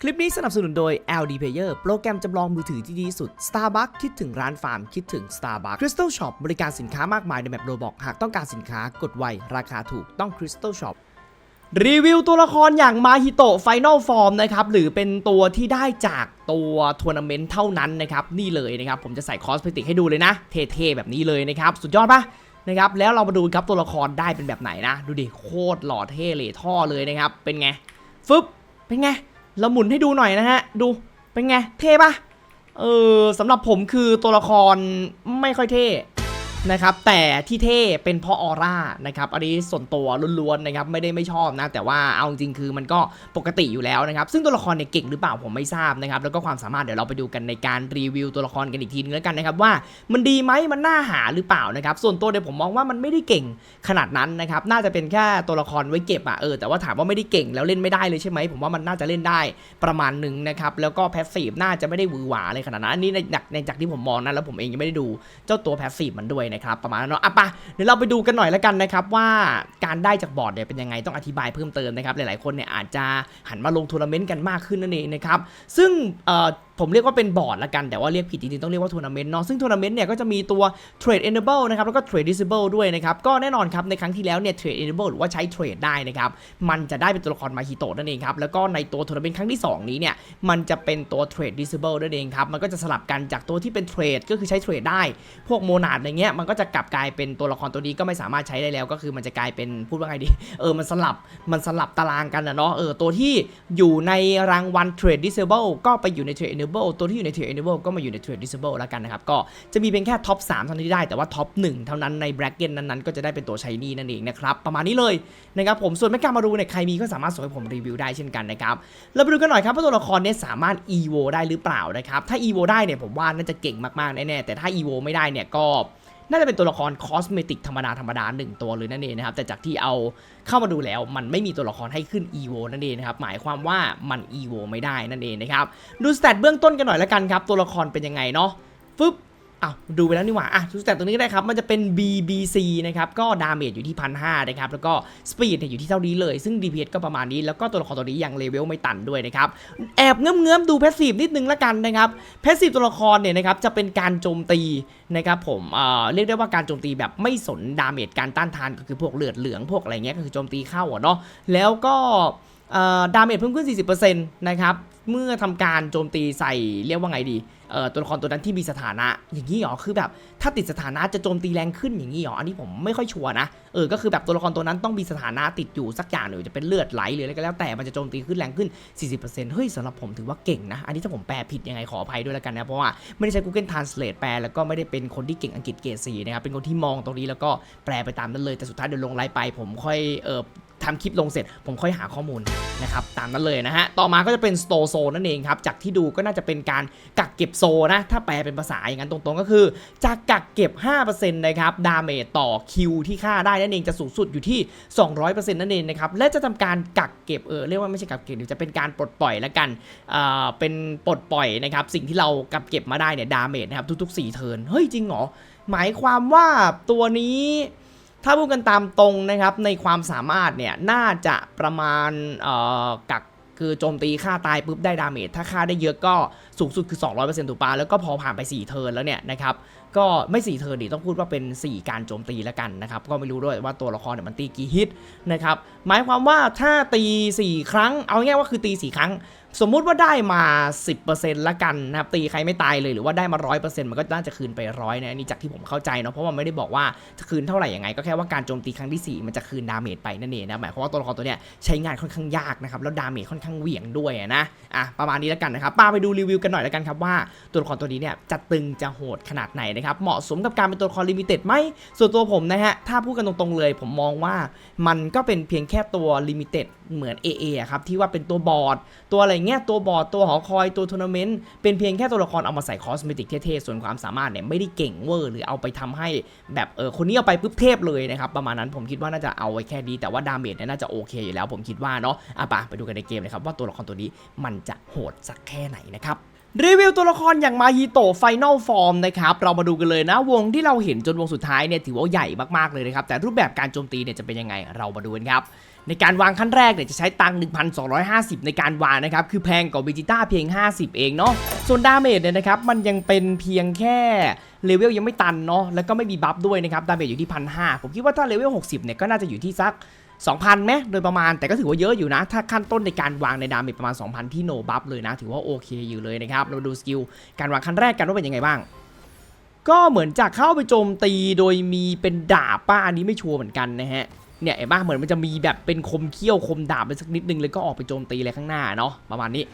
คลิปนี้สนับสนุนโดย LD Player โปรแกรมจำลองมือถือที่ดีสุด Starbucks คิดถึงร้านฟาร์ม คิดถึง Starbucks Crystal Shop บริการสินค้ามากมายในแบบโรบอกหากต้องการสินค้ากดไว ราคาถูกต้อง Crystal Shop รีวิวตัวละครอย่างมาฮิโตะ Final Form นะครับ หรือเป็นตัวที่ได้จากตัวทัวร์นาเมนต์เท่านั้นนะครับ นี่เลยนะครับ ผมจะใส่คอสเพติกให้ดูเลยนะ เท่ๆ แบบนี้เลยนะครับ สุดยอดปะนะครับ แล้วเรามาดูครับตัวละครได้เป็นแบบไหนนะ ดูดิ โคตรหล่อเท่เลยท่อเลยนะครับ เป็นไง ฟึบเป็นไง เราหมุนให้ดูหน่อยนะฮะ ดูเป็นไง เท่ปะเออสำหรับผมคือตัวละครไม่ค่อยเท่ นะครับแต่ที่เท่เป็นเพราะออร่านะครับอันนี้ส่วนตัวล้วนๆนะครับไม่ได้ไม่ชอบนะ แต่ว่าเอาจริงคือมันก็ปกติอยู่แล้วนะครับซึ่งตัวละครเนี่ยเก่งหรือเปล่าผมไม่ทราบนะครับแล้วก็ความสามารถเดี๋ยวเราไปดูกันในการรีวิวตัวละครกันอีกทีนึงแล้วกันนะครับว่ามันดีไหมมันน่าหาหรือเปล่านะครับส่วนตัวเนี่ยผมมองว่ามันไม่ได้เก่งขนาดนั้นนะครับน่าจะเป็นแค่ตัวละครไว้เก็บอะเออแต่ว่าถามว่าไม่ได้เก่งแล้วเล่นไม่ได้เลยใช่ไหมผมว่ามันน่าจะเล่นได้ประมาณหนึ่งนะครับแล้วก็แพสซีฟน่าจะไม่ได้หวือหวาเลยขนาดนั้นอันนี้ในจากในจากที่ผมมองนะแล้วผมเองยังไม่ได้ดูเจ้าตัวแพสซีฟมันด้วยนะครับประมาณนั้นเนาะอะปะเดี๋ยวเราไปดูกันหน่อยแล้วกันนะครับว่าการได้จากบอร์ดเนี่ยเป็นยังไงต้องอธิบายเพิ่มเติมนะครับหลายๆคนเนี่ยอาจจะหันมาลงทัวร์นาเมนต์กันมากขึ้นนั่นเองนะครับซึ่งเอ่อ ผมเรียกว่าเป็นบอร์ดละกัน แต่ว่าเรียกผิดจริงๆ ต้องเรียกว่าทัวร์นาเมนต์เนาะซึ่งทัวร์นาเมนต์เนี่ยก็จะมีตัว Trade Enable นะครับแล้วก็ Trade Disable ด้วยนะครับก็แน่นอนครับในครั้งที่แล้วเนี่ย Trade Enable หรือว่าใช้ Trade ได้นะครับมันจะได้เป็นตัวละครมาฮิโตะนั่นเองครับแล้วก็ในตัวทัวร์นาเมนต์ครั้งที่ 2 นี้เนี่ยมันจะเป็นตัว Trade Disable นั่นเองครับมันก็จะสลับกันจากตัวที่เป็น Trade ก็คือใช้ Trade ได้ พวกโมนาดอะไรเงี้ยมันก็จะกลับกลายเป็นตัวละครตัวนี้ก็ไม่สามารถใช้ได้แล้ว ก็คือมันจะกลายเป็นพูดว่าไงดีเออมันสลับมันสลับตารางกันนะเนาะเออตัวที่อยู่ในรางวัล Trade Disable ก็ไปอยู่ใน Trade Enable ตัวที่อยู่ใน Trade Enable ก็มาอยู่ใน Trade Disable แล้วกันนะครับ ก็จะมีเป็นแค่ท็อป3เท่านั้นที่ได้ แต่ว่าท็อป1เท่านั้นในแบรกเกนนั้นๆ ก็จะได้เป็นตัวชายนี่นั่นเองนะครับ ประมาณนี้เลยนะครับผม ส่วนไม่กล้ามาดูเนี่ย ใครมีก็สามารถส่งให้ผมรีวิวได้เช่นกันนะครับ เราไปดูกันหน่อยครับว่าตัวละครเนี่ยสามารถ EVO ได้หรือเปล่านะครับ ถ้า EVO ได้เนี่ยผมว่าน่าจะเก่งมากๆแน่ๆ แต่ถ้า EVO ไม่ได้เนี่ยก็ น่าจะเป็นตัวละครคอสเมติกธรรมดาธรรมดาหนึ่งตัวเลยนั่นเองนะครับ แต่จากที่เอาเข้ามาดูแล้วมันไม่มีตัวละครให้ขึ้น EVO นั่นเองนะครับ หมายความว่ามัน EVO ไม่ได้นั่นเองนะครับ ดูสเตตเบื้องต้นกันหน่อยละกันครับ ตัวละครเป็นยังไงเนาะฟึบ อ้าวดูไปแล้วนี่หว่าอะดูสแตทตรงนี้ก็ได้ครับ มันจะเป็น BBC นะครับ ก็ดาเมจอยู่ที่พันห้านะครับ แล้วก็สปีดเนี่ยอยู่ที่เท่านี้เลย ซึ่ง DPS ก็ประมาณนี้ แล้วก็ตัวละครตัวนี้ยังเลเวลไม่ตันด้วยนะครับ แอบเงื้อมเงื้อมๆดูแพสซีฟนิดนึงละกันนะครับ แพสซีฟตัวละครเนี่ยนะครับ จะเป็นการโจมตีนะครับผม เอ่อ เรียกได้ว่าการโจมตีแบบไม่สนดาเมจการต้านทานก็คือพวกเลือดเหลืองพวกอะไรเงี้ย ก็คือโจมตีเข้าอะเนาะ แล้วก็ดาเมจเพิ่มขึ้น 40%นะครับ เมื่อทำการโจมตีใส่เรียกว่าไงดีเอ่อตัวละครตัวนั้นที่มีสถานะอย่างนี้หรอคือแบบ ถ้าติดสถานะจะโจมตีแรงขึ้นอย่างนี้หรออันนี้ผมไม่ค่อยชัวร์นะเออก็คือแบบตัวละครตัวนั้นต้องมีสถานะติดอยู่สักอย่างหนึ่งจะเป็นเลือดไหลหรืออะไรก็แล้วแต่มันจะโจมตีขึ้นแรงขึ้น 40%เฮ้ยสำหรับผมถือว่าเก่งนะอันนี้ถ้าผมแปลผิดยังไงขออภัยด้วยแล้วกันนะเพราะว่าไม่ได้ใช้ Google Translate แปลแล้วก็ไม่ได้เป็นคนที่เก่งอังกฤษเกรดสีนะครับเป็นคนที่มองตรงนี้แล้วก็แปลไปตามนั้นเลยแต่สุดท้ายเดี๋ยวลงไลฟ์ไปผมค่อยเออ ทำคลิปลงเสร็จ ผมค่อยหาข้อมูลนะครับตามนั้นเลยนะฮะต่อมาก็จะเป็น store zone นั่นเองครับจากที่ดูก็น่าจะเป็นการกักเก็บโซนะถ้าแปลเป็นภาษาอย่างนั้นตรงๆ ก็คือจะกักเก็บ 5%นะครับดาเมจต่อคิวที่ฆ่าได้นั่นเองจะสูงสุดอยู่ที่ 200%นั่นเองนะครับและจะทำการกักเก็บเออเรียกว่าไม่ใช่กักเก็บเดี๋ยวจะเป็นการปลดปล่อยแล้วกันอ่าเป็นปลดปล่อยนะครับสิ่งที่เรากักเก็บมาได้เนี่ยดาเมจนะครับทุกๆ4เทิร์นเฮ้ยจริงเหรอหมายความว่าตัวนี้ ถ้าพูดกันตามตรงนะครับในความสามารถเนี่ยน่าจะประมาณกักคือโจมตีฆ่าตายปุ๊บได้ดาเมจถ้าฆ่าได้เยอะก็สูงสุดคือ 200%ถูกปะแล้วก็พอผ่านไป 4 เทิร์นแล้วเนี่ยนะครับ ก็ไม่4เทิร์นดิต้องพูดว่าเป็น 4 การโจมตีแล้วกันนะครับ ก็ไม่รู้ด้วยว่าตัวละครเนี่ยมันตีกี่ฮิตนะครับหมายความว่าถ้าตี 4 ครั้ง เอาง่ายว่าคือตี 4 ครั้ง สมมุติว่าได้มา 10%ละกันนะครับตีใครไม่ตายเลยหรือว่าได้มา 100%มันก็น่าจะคืนไปร้อยนะนนี้จากที่ผมเข้าใจเนาะเพราะว่าไม่ได้บอกว่าจะคืนเท่าไหร่ยังไง ก็แค่ว่าการโจมตีครั้งที่ 4 มันจะคืนดาเมจไปนั่นเองนะหมายความว่าตัวละครตัวเนี้ยใช้งานค่อนข้างยากนะครับแล้วดาเมจค่อนข้างเหวี่ยงด้วยนะอะประมาณนี้แล้วกันนะครับป้าไปดูรีวิวกันหน่อยแล้วกันครับว่าตัวละครตัวนี้เนี่ยจะตึงจะโหดขนาดไหนนะครับเหมาะสมกับการเป็นตัวละครลิมิเต็ดไหมส่วนตัวผมนะฮะถ้าพูดกันตรงๆเลย ผมมองว่ามันก็เป็นเพียงแค่ตัวลิมิเต็ดเหมือน AA อะครับที่ว่าเป็นตัวบอร์ดตัวอะไรเงี้ยตัวบอร์ดตัวหอคอยตัวทัวร์นาเมนต์เป็นเพียงแค่ตัวละครเอามาใส่คอสเมติกเท่ๆส่วนความสามารถเนี่ยไม่ได้เก่งเวอร์หรือเอาไปทำให้แบบเออคนนี้เอาไปปุ๊บเทพเลยนะครับประมาณนั้นผมคิดว่าน่าจะเอาไว้แค่ดีแต่ว่าดาเมจเนี่ยน่าจะโอเคอยู่แล้วผมคิดว่าเนาะอะปะไปดูกันในเกมเลยครับว่าตัวละครตัวนี้มันจะโหดสักแค่ไหนนะครับ รีวิวตัวละครอย่างมาฮิโตะไฟนอลฟอร์มนะครับเรามาดูกันเลยนะวงที่เราเห็นจนวงสุดท้ายเนี่ยถือว่าใหญ่มากๆเลยนะครับแต่รูปแบบการโจมตีเนี่ยจะเป็นยังไงเรามาดูกันครับในการวางขั้นแรกเนี่ยจะใช้ตังค์1,250 ในการวางนะครับ คือแพงกว่าเบจิต้าเพียง 50 เองเนาะ ส่วนดาเมจเนี่ยนะครับ มันยังเป็นเพียงแค่เลเวลยังไม่ตันเนาะ แล้วก็ไม่มีบัฟด้วยนะครับ ดาเมจอยู่ที่พันหผมคิดว่าถ้าเลเวล 60 เนี่ยก็น่าจะอยู่ที่สัก 2,000ไหมโดยประมาณแต่ก็ถือว่าเยอะอยู่นะ ถ้าขั้นต้นในการวางในดาเมจประมาณ 2,000 ที่โนบัฟเลยนะ ถือว่าโอเคอยู่เลยนะครับ เรามาดูสกิลการวางขั้นแรกกันว่าเป็นยังไงบ้าง ก็เหมือนจะเข้าไปโจมตีโดยมีเป็นดาบป้าอันนี้ไม่ชัวร์เหมือนกันนะฮะเนี่ยเห็นปะเหมือนมันจะมีแบบเป็นคมเขี้ยวคมดาบไปสักนิดนึงเลยก็ออกไปโจมตีอะไรข้างหน้าเนาะประมาณนี้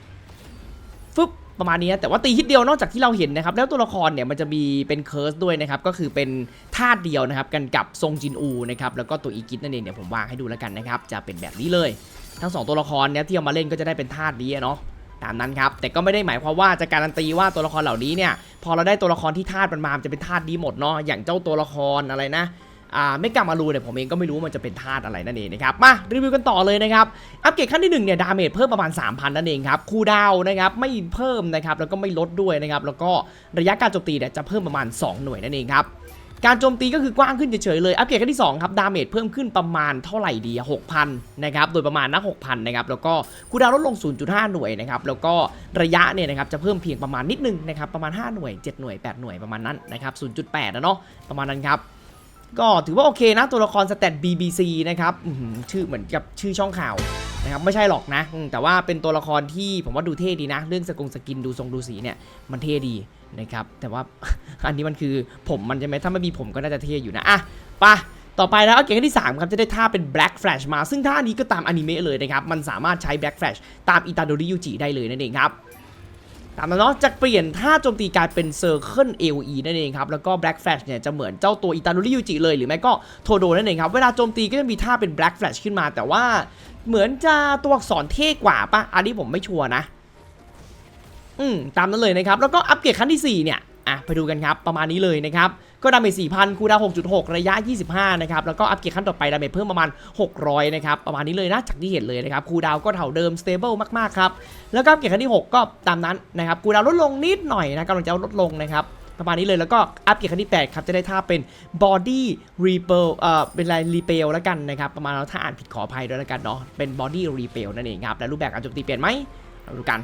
ฟึบ ประมาณนี้แต่ว่าตีฮิตเดียวนอกจากที่เราเห็นนะครับ แล้วตัวละครเนี่ยมันจะมีเป็นเคิร์สด้วยนะครับ ก็คือเป็นธาตุเดียวนะครับ กันกับทรงจินอูนะครับแล้วก็ตัวอีกิทนั่นเองเดี๋ยวผมวางให้ดูแล้วกันนะครับ จะเป็นแบบนี้เลย ทั้งสองตัวละครเนี่ยที่เอามาเล่นก็จะได้เป็นธาตุนี้เนาะตามนั้นครับ แต่ก็ไม่ได้หมายความว่าจะการันตีว่าตัวละครเหล่านี้เนี่ย พอเราได้ตัวละครที่ธาตุมันมามจะเป็นธาตุนี้หมดเนาะอย่างเจ้าตัวละครอะไรนะ ไม่กลับมารูเนี่ยผมเองก็ไม่รู้ว่ามันจะเป็นธาตุอะไรนั่นเองนะครับมารีวิวกันต่อเลยนะครับอัปเกรดขั้นที่1เนี่ยดาเมจเพิ่มประมาณ 3,000 นั่นเองครับคูดาวนะครับไม่เพิ่มนะครับแล้วก็ไม่ลดด้วยนะครับแล้วก็ระยะการโจมตีเนี่ยจะเพิ่มประมาณ 2 หน่วยนั่นเองครับการโจมตีก็คือกว้างขึ้นเฉยๆเลย อัปเกรดขั้นที่2ครับดาเมจเพิ่มขึ้นประมาณเท่าไหร่ดีอะ6,000นะครับโดยประมาณนะ6,000นะครับแล้วก็คูดาวลดลง 0.5 หน่วยนะครับแล้วก็ระยะเนี่ยนะครับจะเพิ่มเพียงประมาณนิดนึงนะครับประมาณ 5 หน่วย 7 หน่วย 8 หน่วยประมาณนั้นนะครับ0.8นะเนาะประมาณนั้นครับ ก็ถือว่าโอเคนะตัวละครสแตท BBC นะครับชื่อเหมือนกับชื่อช่องข่าวนะครับไม่ใช่หรอกนะ แต่ว่าเป็นตัวละครที่ผมว่าดูเท่ดีนะ เรื่องสกงสกินดูทรงดูสีเนี่ยมันเท่ดีนะครับแต่ว่าอันนี้มันคือผมมันใช่ไหมถ้าไม่มีผมก็น่าจะเท่อยู่นะอะปะต่อไปแล้วเกรดขั้นที่ 3 ครับ จะได้ท่าเป็น Black Flash มา ซึ่งท่านี้ก็ตามอนิเมะเลยนะครับ มันสามารถใช้ Black Flash ตามอิตาโดริยูจิได้เลยนั่นเองครับ ตามนั้นเนาะจะเปลี่ยนท่าโจมตีกลายเป็นเซอร์เคิลเอลีนั่นเองครับ แล้วก็แบล็กแฟลชเนี่ยจะเหมือนเจ้าตัวอิตาโดริยูจิเลย หรือไม่ก็โทโดนั่นเองครับ เวลาโจมตีก็จะมีท่าเป็นแบล็กแฟลชขึ้นมา แต่ว่าเหมือนจะตัวอักษรเท่กว่าปะอันนี้ผมไม่ชัวร์นะ อืมตามนั้นเลยนะครับ แล้วก็อัปเกรดขั้นที่ 4 เนี่ย อะไปดูกันครับ ประมาณนี้เลยนะครับ ก็ดาเมจ4,000 คูดาว 6.6 ระยะ 25 นะครับ แล้วก็อัปเกรดขั้นต่อไปดาเมจเพิ่มประมาณ 600 นะครับ ประมาณนี้เลยนะ จากที่เห็นเลยนะครับ คูดาวก็เท่าเดิม สเตเบิลมาก ๆ ครับ แล้วก็อัปเกรดขั้นที่ 6 ก็ตามนั้นนะครับ คูดาวลดลงนิดหน่อยนะกำลังจะลดลงนะครับประมาณนี้เลยแล้วก็อัปเกรดขั้นที่ 8 ครับจะได้ท่าเป็น body repel เอ่อเป็นอะไร repel แล้วกันนะครับ ประมาณเราถ้าอ่านผิดขออภัยด้วยแล้วกันเนาะเป็น body repel นั่นเองครับและรูปแบบการโจมตีเปลี่ยนไหมเราดูกัน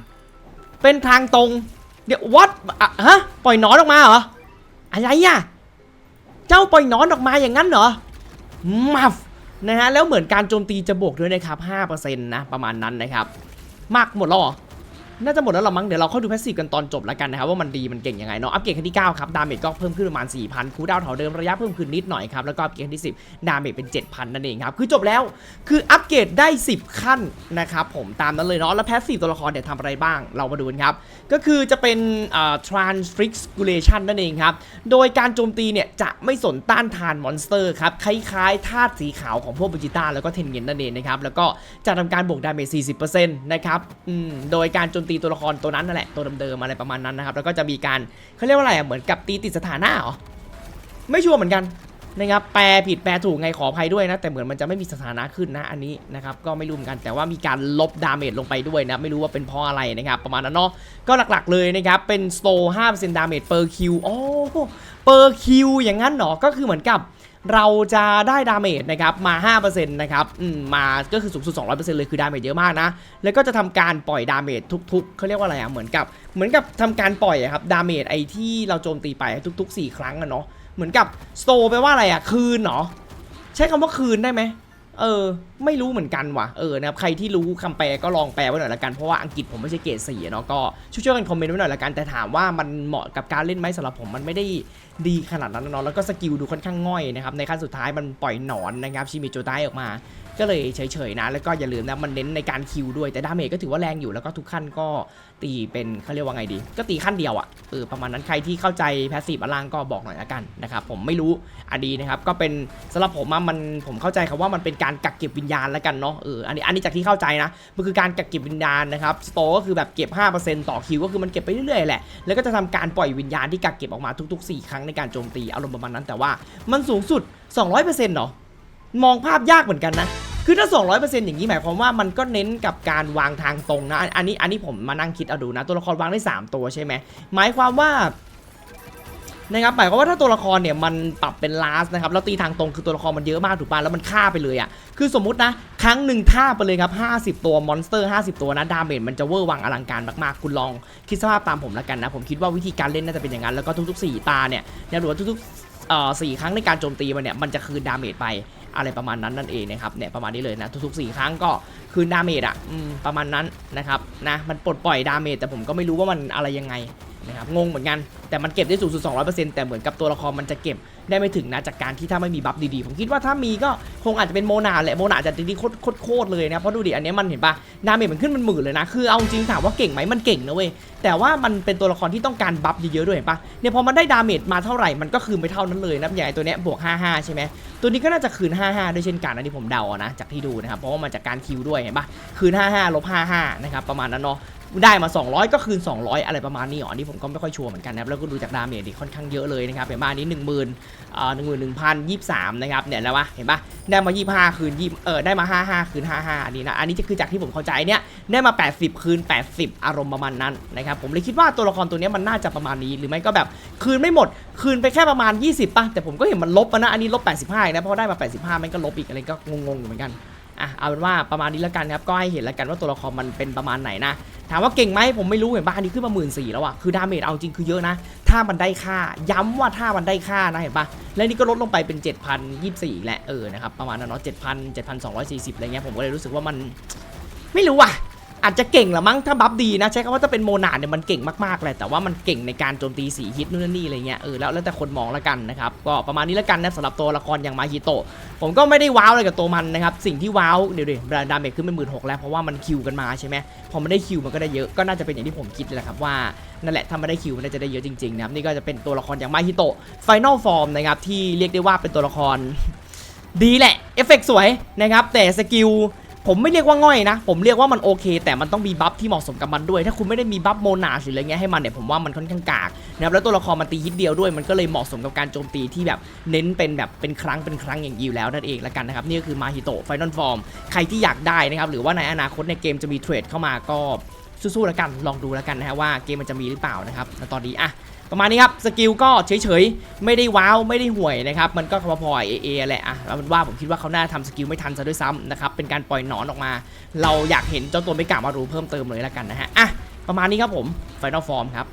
เป็นทางตรง เดี๋ยววัดฮะปล่อยนอนออกมาเหรออะไรอะเจ้าปล่อยนอนออกมาอย่างนั้นเหรอมัฟนะฮะแล้วเหมือนการโจมตีจะบวกด้วยนะครับ5%นะประมาณนั้นนะครับมากหมดแล้วเหรอ น่าจะหมดแล้วหรอมั้ง เดี๋ยวเราเข้าดูแพสซีฟกันตอนจบแล้วกันนะครับว่ามันดีมันเก่งยังไงเนาะ อัปเกรดขั้นที่ 9 ครับ ดาเมจก็เพิ่มขึ้นประมาณ 4,000 คูดาวน์เท่าเดิม ระยะเพิ่มขึ้นนิดหน่อยครับ แล้วก็อัปเกรดขั้นที่ 10 ดาเมจเป็น 7,000 นั่นเองครับ คือจบแล้ว คืออัปเกรดได้ 10 ขั้นนะครับผม ตามนั้นเลยเนาะ แล้วแพสซีฟตัวละครเนี่ยทำอะไรบ้าง เรามาดูกันครับ ก็คือจะเป็นอ่า transfiguration นั่นเองครับ โดยการโจมตีเนี่ยจะไม่สนต้านทานมอนสเตอร์ครับ คล้ายๆธาตุสีขาวของพวกเบจิต้าแล้วก็เทนเงินนั่นเองนะครับ แล้วก็จะทำการบวกดาเมจ40%นะครับ อืม โดยการโจมตีตัวละครตัวนั้นนั่นแหละตัวเดิมๆอะไรประมาณนั้นนะครับแล้วก็จะมีการเขาเรียกว่าอะไรอะเหมือนกับตีติดสถานะเหรอไม่ชัวร์เหมือนกันนะครับแปลผิดแปลถูกไงขออภัยด้วยนะแต่เหมือนมันจะไม่มีสถานะขึ้นนะอันนี้นะครับก็ไม่รู้เหมือนกันแต่ว่ามีการลบดาเมจลงไปด้วยนะไม่รู้ว่าเป็นเพราะอะไรนะครับประมาณนั้นเนาะก็หลักๆเลยนะครับเป็น slow 5%ดาเมจ per kill โอ้ per kill อย่างนั้นเหรอก็คือเหมือนกับ เราจะได้ดาเมจนะครับมา 5%นะครับมาก็คือสูงสุด 200%เลยคือดาเมจเยอะมากนะ แล้วก็จะทำการปล่อยดาเมจทุกๆเขาเรียกว่าอะไรอะเหมือนกับเหมือนกับทำการปล่อยอะครับดาเมจไอที่เราโจมตีไปทุก ๆ 4 ครั้งอะเนาะเหมือนกับสโตแปลว่าอะไรอะคืนเนาะใช้คำว่าคืนได้ไหม เออ ไม่รู้เหมือนกันว่ะเออนะครับใครที่รู้คำแปลก็ลองแปลไว้หน่อยละกันเพราะว่าอังกฤษผมไม่ใช่เกรดสี่เนาะก็ช่วยๆกันคอมเมนต์ไว้หน่อยละกันแต่ถามว่ามันเหมาะกับการเล่นไหมสำหรับผมมันไม่ได้ดีขนาดนั้นเนาะแล้วก็สกิลดูค่อนข้างง่อยนะครับในขั้นสุดท้ายมันปล่อยหนอนนะครับชิมิโจไดออกมา ก็เลยเฉยๆนะ แล้วก็อย่าลืมนะมันเน้นในการคิวด้วยแต่ดาเมจก็ถือว่าแรงอยู่แล้วก็ทุกขั้นก็ตีเป็นเขาเรียกว่าไงดี ก็ตีขั้นเดียวอะ่ะเออประมาณนั้นใครที่เข้าใจแพสซีฟอล่างก็บอกหน่อยละกันนะครับผมไม่รู้อันนี้นะครับก็เป็นสำหรับผมมันผมเข้าใจคำว่ามันเป็นการกักเก็บวิญญาณแล้วกันเนาะเอออันนี้อันนี้จากที่เข้าใจนะมันคือการกักเก็บวิญญาณนะครับสโตก็คือแบบเก็บ 5%ต่อคิวก็คือมันเก็บไปเรื่อยๆแหละแล้วก็จะทำการปล่อยวิญญาณที่กักเก็บออกมาทุก ๆ 4 ครั้งในการโจมตีอารมณ์ประมาณนั้นแต่ว่ามันสูงสุด 200%เหรอมองภาพยากเหมือนกันนะ คือถ้า 200%อย่างนี้หมายความว่ามันก็เน้นกับการวางทางตรงนะ อันนี้อันนี้ผมมานั่งคิดเอาดูนะ ตัวละครวางได้ 3 ตัวใช่ไหมหมายความว่านะครับหมายความว่าถ้าตัวละครเนี่ยมันปรับเป็นลาสนะครับแล้วตีทางตรงคือตัวละครมันเยอะมากถูกป่ะแล้วมันฆ่าไปเลยอะ่ะคือสมมตินะ ครั้งหนึ่งฆ่าไปเลยครับ 50 ตัวมอนสเตอร์ 50 ตัวนะดาเมจมันจะเวอร์วังอลังการมากๆ คุณลองคิดสภาพตามผมแล้วกันนะ ผมคิดว่าวิธีการเล่นน่าจะเป็นอย่างนั้น แล้วก็ทุกๆ 4 ตาเนี่ยเนี่ยหรือว่าทุกๆอ่อสี่ครั้งในการโจมตีมันเนี่ยมันจะคืนดาเมจไป อะไรประมาณนั้นนั่นเองนะครับเนี่ยประมาณนี้เลยนะทุกๆ 4 ครั้งก็คืนดาเมจอะประมาณนั้นนะครับนะมันปลดปล่อยดาเมจแต่ผมก็ไม่รู้ว่ามันอะไรยังไง นะครับงงเหมือนกันแต่มันเก็บได้สูงสุด 200%แต่เหมือนกับตัวละครมันจะเก็บได้ไม่ถึงนะจากการที่ถ้าไม่มีบัฟดีๆ ผมคิดว่าถ้ามีก็คงอาจจะเป็นโมนาแหละโมนาจะดีๆโคตรโคตรโคตรเลยนะเพราะดูดิอันนี้มันเห็นปะดาเมจมันขึ้นมันหมื่นเลยนะคือเอาจริงถามว่าเก่งไหมมันเก่งนะเว้ยแต่ว่ามันเป็นตัวละครที่ต้องการบัฟเยอะๆด้วยเห็นปะเนี่ยพอมันได้ดาเมจมาเท่าไหร่มันก็คืนไปเท่านั้นเลยนะอย่างไอตัวเนี้ยบวก 55 ใช่ไหมตัวนี้ก็น่าจะคืน 55 ด้วยเช่นกันอันนี้ผมเดานะจากที่ดูนะครับเพราะว่ามาจากการคิวด้วยเห็นปะคืน 55ลบ55นะครับประมาณนั้นเนาะ ได้มา 200 ก็คืน 200 อะไรประมาณนี้อ๋อนนี้ผมก็ไม่ค่อยชัวร์เหมือนกันนะครับแล้วก็ดูจากดาเมจดิค่อนข้างเยอะเลยนะครับเห็นปะอันนี้10,000อ่า11,023นหนึ่งพันยี่สามนะครับเนี่ยแล้ววะเห็นป่ะได้มา 25 คืน20เออได้มา 55 คืน 55 อันนี้นะอันนี้จะคือจากที่ผมเข้าใจเนี่ยได้มา 80 คืน 80 อารมณ์ประมาณนั้นนะครับผมเลยคิดว่าตัวละครตัวนี้มันน่าจะประมาณนี้ หรือไม่ก็แบบคืนไม่หมด คืนไปแค่ประมาณ 20ป่ะแต่ผมก็เห็นมันลบนะอันนี้ลบ85นะเพราะได้มา 85 มันก็ลบอีกอะไรก็งงๆเหมือนกัน อะเอาเป็นว่าประมาณนี้แล้วกันครับก็ให้เห็นแล้วกันว่าตัวละครมันเป็นประมาณไหนนะถามว่าเก่งไหมผมไม่รู้เห็นป่ะอันนี้ขึ้นมาหมื่นสี่แล้วอะคือดาเมจเอาจริงคือเยอะนะ ถ้ามันได้ค่า ย้ำว่าถ้ามันได้ค่านะเห็นป่ะและนี่ก็ลดลงไปเป็น 7,024อีกแหละเออนะครับประมาณนั้นเนาะ7,000 7,240อะไรเงี้ยผมก็เลยรู้สึกว่ามันไม่รู้อะ อาจจะเก่งละมั้งถ้าบัฟดีนะใช้คำว่าถ้าเป็นโมนาเนี่ยมันเก่งมากๆเลยแต่ว่ามันเก่งในการโจมตีสีฮิตนู่นนี่อะไรเงี้ยเออแล้วแล้วแต่คนมองละกันนะครับก็ประมาณนี้ละกันนะสำหรับตัวละครอย่างมาฮิโตะผมก็ไม่ได้ว้าวอะไรกับตัวมันนะครับสิ่งที่ว้าวเดี๋ยวดิดาเมจขึ้นเป็นหมื่นหกแล้วเพราะว่ามันคิวกันมาใช่ไหมพอมันได้คิวมันก็ได้เยอะก็น่าจะเป็นอย่างที่ผมคิดแหละครับว่านั่นแหละถ้ามันได้คิวมันจะได้เยอะจริงๆนะครับนี่ก็จะเป็นตัวละครอย่างมาฮิโตะไฟนอลฟอร์มนะครับที่เรียกได้ว่าเป็นตัวละครดีแหละเอฟเฟกสวยนะครับแต่สกิล ผมไม่เรียกว่าง่อยนะ ผมเรียกว่ามันโอเค แต่มันต้องมีบัฟที่เหมาะสมกับมันด้วย ถ้าคุณไม่ได้มีบัฟโมนาหรืออะไรเงี้ยให้มันเนี่ยผมว่ามันค่อนข้างกากนะครับแล้วตัวละครมันตีฮิตเดียวด้วยมันก็เลยเหมาะสมกับการโจมตีที่แบบเน้นเป็นแบบเป็นครั้งเป็นครั้งอย่างยู่แล้วนั่นเองละกันนะครับนี่ก็คือมาฮิโตะไฟนอลฟอร์มใครที่อยากได้นะครับหรือว่าในอนาคตในเกมจะมีเทรดเข้ามาก็สู้ๆแล้วกันลองดูแล้วกันนะฮะว่าเกมมันจะมีหรือเปล่านะครับณตอนนี้อะ ประมาณนี้ครับ สกิลก็เฉยๆ ไม่ได้ว้าว ไม่ได้ห่วยนะครับ มันก็พอยเอเอแหละอะแล้วมันว่าผมคิดว่าเขาน่าทำสกิลไม่ทันซะด้วยซ้ำนะครับ เป็นการปล่อยหนอนออกมา เราอยากเห็นเจ้าตัวไม่กล่ามารู้เพิ่มเติมเลยแล้วกันนะฮะ อะ ประมาณนี้ครับผมไฟนอลฟอร์มครับ